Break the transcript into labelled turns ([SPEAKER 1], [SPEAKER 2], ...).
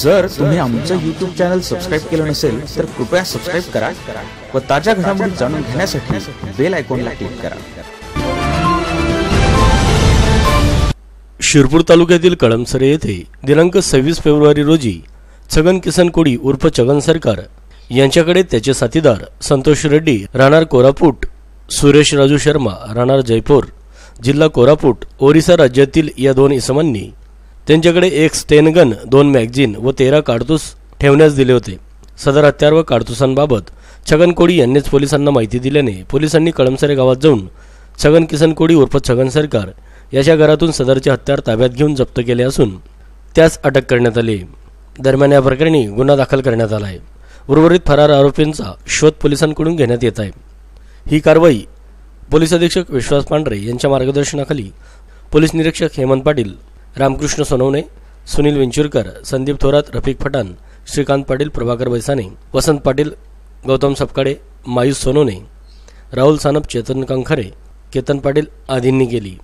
[SPEAKER 1] जर तुम्ही आमचं युट्यूब चॅनल सबस्क्राईब केलं नसेल तर कृपया सबस्क्राईब करा व ताज्या घडामोडी जाणून घेण्यासाठी बेल आयकॉनला क्लिक करा.
[SPEAKER 2] शिरपूर तालुक्यातील कळमसरे येथे दिनांक सव्वीस फेब्रुवारी रोजी छगन किसन कोडी उर्फ छगन सरकार यांच्याकडे त्याचे साथीदार संतोष रेड्डी राहणार कोरापूट सुरेश राजू शर्मा राहणार जयपूर जिल्हा कोरापूट ओरिसा राज्यातील या दोन इसमांनी त्यांच्याकडे एक स्टेनगन दोन मॅगझिन व तेरा काडतूस ठेवण्यास दिले होते. सदर हत्यार व काडतुसांबाबत छगन कोडी यांनीच पोलिसांना माहिती दिल्याने पोलिसांनी कळमसरे गावात जाऊन छगन किसन कोडी उर्फ छगन सरकार याच्या घरातून सदरचे हत्यार ताब्यात घेऊन जप्त केले असून त्यास अटक करण्यात आली. दरम्यान या प्रकरणी गुन्हा दाखल करण्यात आला आहे उर्वरित फरार आरोपींचा शोध पोलिसांकडून घेण्यात येत आहे. ही कारवाई पोलीस अधीक्षक विश्वास पांढरे यांच्या मार्गदर्शनाखाली पोलीस निरीक्षक हेमंत पाटील रामकृष्ण सोनवणे सुनील विंचुरकर संदीप थोरात रफिक फटाण श्रीकांत पाटील प्रभाकर बैसाने वसंत पाटील गौतम सपकाळे मायूस सोनवणे राहुल सानप चेतन कंखरे केतन पाटील आदींनी केली.